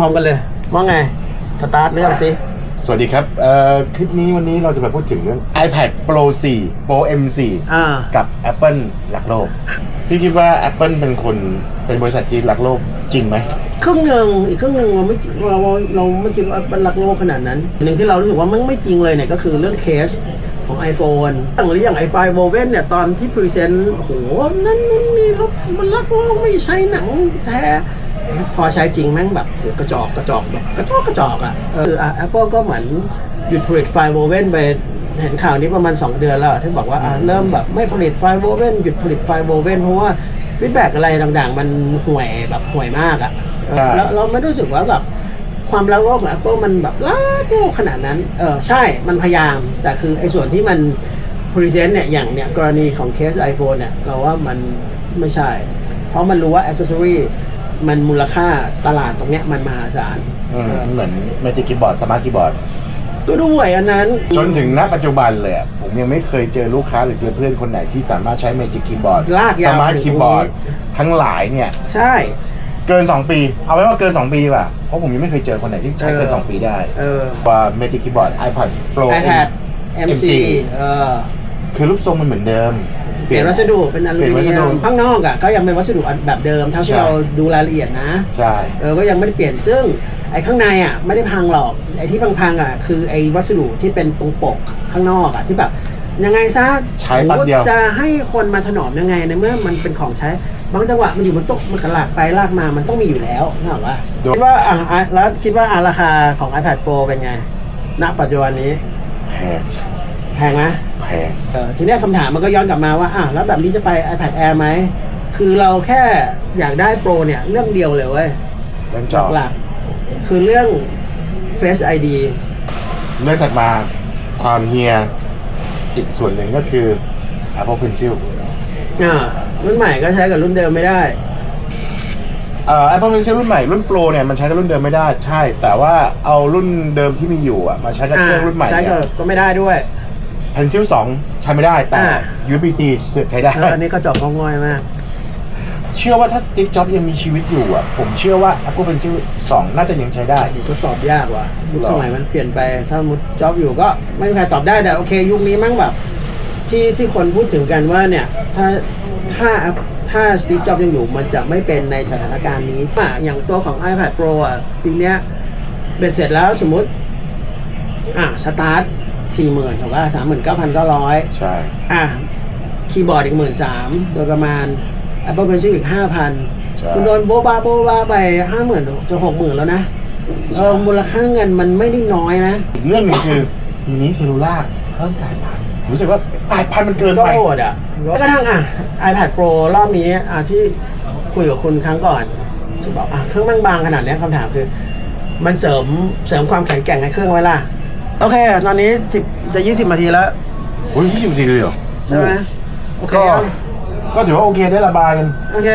พร้อมกันเลย ว่าไง สตาร์ทเรื่องสิสวัสดีครับเอ่อคลิปนี้วันนี้เราจะมาพูดถึงเรื่อง iPad Pro 4 Pro M4 อ่า กับ Apple รักโลก พี่คิดว่า Apple เป็นคนเป็นบริษัทที่รักโลกจริงไหม ครึ่งหนึ่งอีกครึ่งหนึ่งเราไม่เราเราไม่คิดว่ามันรักโลกขนาดนั้นหนึ่งที่เรารู้สึกว่ามันไม่จริงเลยเนี่ยก็คือเรื่องเคสของ iPhone อย่างหรืออย่างไอไฟโวเว่นเนี่ย ตอนที่พรีเซนต์โหนั่นนู่นนี่แล้วมันรักโลกไม่ใช่หนังแท้ พอใช้จริงแม่งแบบโหกระจอกกระจอกแบบกระจอกกระจอกอะเอออะ Apple ก็เหมือนหยุดผลิตไฟโวเว่นไปเห็นข่าวนี้ประมาณ 2 เดือนแล้วอะที่บอกว่าอะเริ่มแบบไม่ผลิตไฟโวเว่นหยุดผลิตไฟโวเว่นเพราะว่าฟีดแบ็กอะไรต่างๆ มันห่วยแบบห่วยมากอะเออใช่แล้วเราไม่รู้สึกว่าแบบความรักโลกของ Apple มันแบบรักโลกขนาดนั้นเออใช่มันพยายาม แต่คือไอ้ส่วนที่มันพรีเซนต์เนี่ยอย่างเนี่ยกรณีของเคส iPhone เนี่ยเราว่ามันไม่ใช่ เพราะมันรู้ว่าอ c เซ s ซอรี มันมูลค่าตลาดตรงเนี้ยมันมหาศาลอืมเหมือน Magic Keyboard Smart Keyboard ก็ด้วยอันนั้น จนถึงณปัจจุบันเลยอะผมยังไม่เคยเจอลูกค้าหรือเจอเพื่อนคนไหนที่สามารถใช้ Magic Keyboard ลากยาว Smart ถึง Keyboard ทั้งหลายเนี่ย ใช่ เกิน 2 ปี เอาไว้ว่าเกิน 2 ปีดีกว่า เพราะผมยังไม่เคยเจอคนไหนที่ใช้เกินเออ2ปีได้เออ ว่า Magic Keyboard iPad Pro iPad MC MC เออ คือรูปทรงมันเหมือนเดิม เปลี่ยนวัสดุเป็นอลูเปลี่ยนวัมิสเนีดุยมข้างนอกอะก็ยังเป็นวัสดุแบบเดิมเท่าที่ใช่เราดูรายละเอียดนะใช่เออก็ยังไม่ได้เปลี่ยนซึ่งไอ้ข้างในอะไม่ได้พังหรอกไอ้ที่พังๆอะคือไอ้วัสดุที่เป็นตรงปกข้างนอกอะที่แบบยังไงซะใช้แป๊บเดียวโอ้จะให้คนมาถนอมยังไงในเมื่อมันเป็นของใช้บางจังหวะมันอยู่บนโต๊ะมันกระลากไปลากมามันต้องมีอยู่แล้วนะว่าโดยคิดว่าอะอะแล้วคิดว่าอะราคาของ iPad Pro เป็นไงณปัจจุบันนี้แพงแพงไหม แพงเออทีเนี้ยคำถามมันก็ย้อนกลับมาว่าอะแล้วแบบนี้จะไป iPad Air ไหม คือเราแค่อยากได้โปรเนี่ย เรื่องเดียวเลยเว้ยเรื่องจอหลักๆคือเรื่อง Face ID เรื่องถัดมาความเฮียอีกส่วนหนึ่งก็คือ Apple Pencil อ่ารุ่นใหม่ก็ใช้กับรุ่นเดิมไม่ได้เอ่อ Apple Pencil รุ่นใหม่รุ่น Pro เนี่ยมันใช้กับรุ่นเดิมไม่ได้ใช่ แต่ว่าเอารุ่นเดิมที่มีอยู่อะมาใช้กับเครื่องรุ่นใหม่ใช้เนี่กับยก็ไม่ได้ด้วย Pencil 2 ใช้ไม่ได้แต่ อ่า USB-C เสือกใช้ได้เอออันนี้ก็จอกงอยมาก เชื่อว่าถ้า Steve Jobs ยังมีชีวิตอยู่อะ ผมเชื่อว่า Apple Pencil 2 น่าจะยังใช้ได้ ทดสอบยากว่ะยุคหรอสมัยมันเปลี่ยนไป ถ้ามุดจ็อบอยู่ก็ไม่มีใครตอบได้แต่โอเค ยุคนี้มั้งแบบ ที่ที่คนพูดถึงกันว่าเนี่ย ถ้าถ้าถ้าสตีฟจ็อบยังอยู่มันจะไม่เป็นในสถานการณ์นี้อะอย่างตัวของ iPad Pro อะปีเนี้ยเบ็ดเสร็จแล้วสมมุติ อะสตาร์ท สี่หมื่นถูกป่ะสามหมื่นเก้าพันเก้าร้อยใช่ อะ คีย์บอร์ดอีกหมื่นสามโดยประมาณ Apple Pencil อีกห้าพันใช่ คุณโดนโบบาโบบาไปห้าหมื่นจะหกหมื่นแล้วนะเออมูลค่าเงินมันไม่ได้น้อยนะ อีกเรื่องหนึงคือปีนี้เซลลูล่าเพิ่มแปดพันรู้สึกว่าแปดพันมันเกินก็ไป โหดอะแล้วกระทั่งอะ iPad Pro รอบนี้อะที่คุยกับคุณครั้งก่อนที่บอกอะเครื่องบางๆขนาดเนี้ยคำถามคือ มันเสริมเสริมความแข็งแกร่งให้เครื่องไว้ล่ะ โอเค ตอนนี้สิบจะยี่สิบนาทีแล้ว โอ้ยยี่สิบนาทีเลยเหรอใช่ไหมโอเคก็ยังก็ถือว่าโอเคได้ระบายกัน โอเค